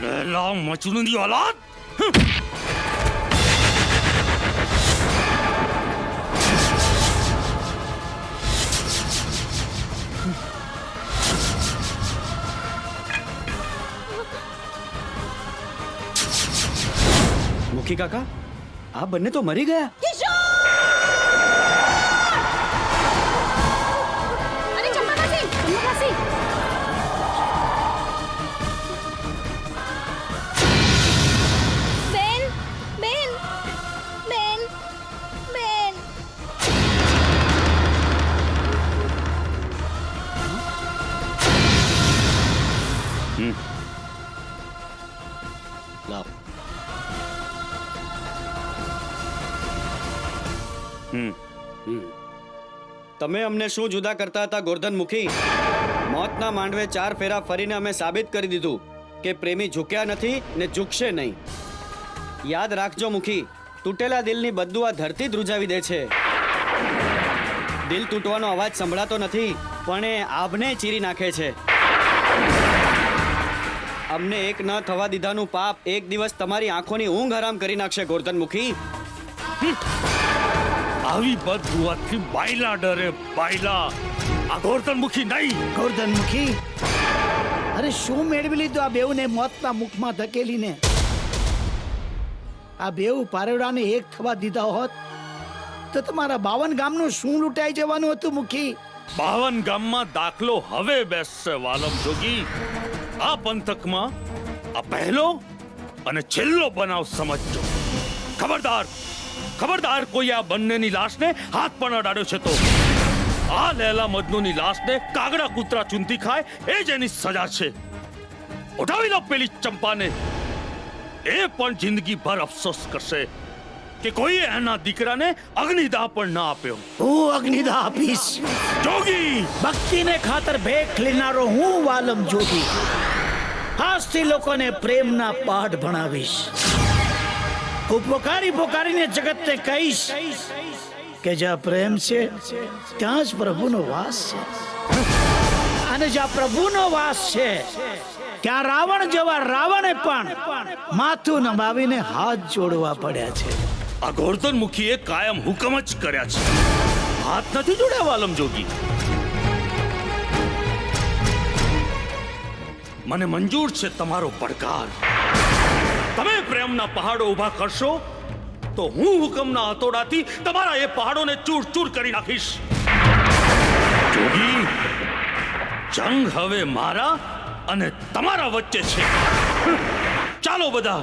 લેલા મચુંદી ઓલાદ મુખી કાકા આ બંને તો મરી ગયા અરે ચંપાકાસી ચંપાકાસી બેન બેન બેન બેન. લાવ. તમે અમને શું જુદા કરતા હતા, ગોરધન મુખી? મોતના માંડવે ચાર ફેરા ફરીને અમે સાબિત કરી દીધું કે પ્રેમી ઝૂક્યા નથી ને ઝૂકશે નહીં. યાદ રાખજો મુખી, તૂટેલા દિલની બધું આ ધરતી ધ્રુજાવી દે છે. દિલ તૂટવાનો અવાજ સંભળાતો નથી, પણ એ આભને ચીરી નાખે છે. અમને એક ન થવા દીધાનું પાપ એક દિવસ તમારી આંખોની ઊંઘ હરામ કરી નાખશે, ગોરધન મુખી. આવી બદુઆથી બાયલા ડરે બાયલા. આ ગોરધનમુખી નહીં. ગોરધનમુખી? અરે શું મેળવી લીધું આ બેઉને મોતના મુખમાં ધકેલીને? આ બેઉ પારેડાને એક થવા દીધા હોત તો તમારા બાવન ગામનું શું લૂંટાઈ જવાનું હતું મુખી? બાવન ગામમાં દાખલો હવે બેસશે વાલમ જોગી. આ પંથકમાં આ પહેલો અને છેલ્લો બનાવ સમજજો. ખબરદાર. ખબરદાર કોઈ આ બંનેની લાશને હાથ પણ અડાડ્યો છે તો. આ લેલા મજનુની લાશને કાગડા કૂતરા ચૂંટી ખાય એ જ એની સજા છે. ઉઠાવી લો પેલી ચંપાને. એ પણ જિંદગી ભર અફસોસ કરશે કે કોઈએ એના દીકરાને અગ્નિદાહ પણ ના આપ્યો. હું અગ્નિદાહ આપીશ. જોગી! ભક્તિને ખાતર ભેખ લેનારો હું વાલમ જોગી. આજથી લોકોને પ્રેમના પાઠ ભણાવીશ. હું પોકારી પોકારીને જગતને કહીશ કે જ્યાં પ્રેમ છે ત્યાં જ પ્રભુનો વાસ છે અને જ્યાં પ્રભુનો વાસ છે ત્યાં રાવણ જેવા રાવણે પણ માથું નમાવીને હાથ જોડવા પડ્યા છે આ ગોર્ધન મુખીએ કાયમ હુકમ જ કર્યા છે હાથ નથી જોડ્યા વાલમ જોગી મને મંજૂર છે તમારો પડકાર તમે પ્રેમના પહાડો ઊભા કરશો, તો હું હુકમના હતોડાથી તમારા એ પહાડોને ચૂર ચૂર કરી નાખીશ. જોગી, જંગ હવે મારા અને તમારા વચ્ચે છે. ચાલો બધા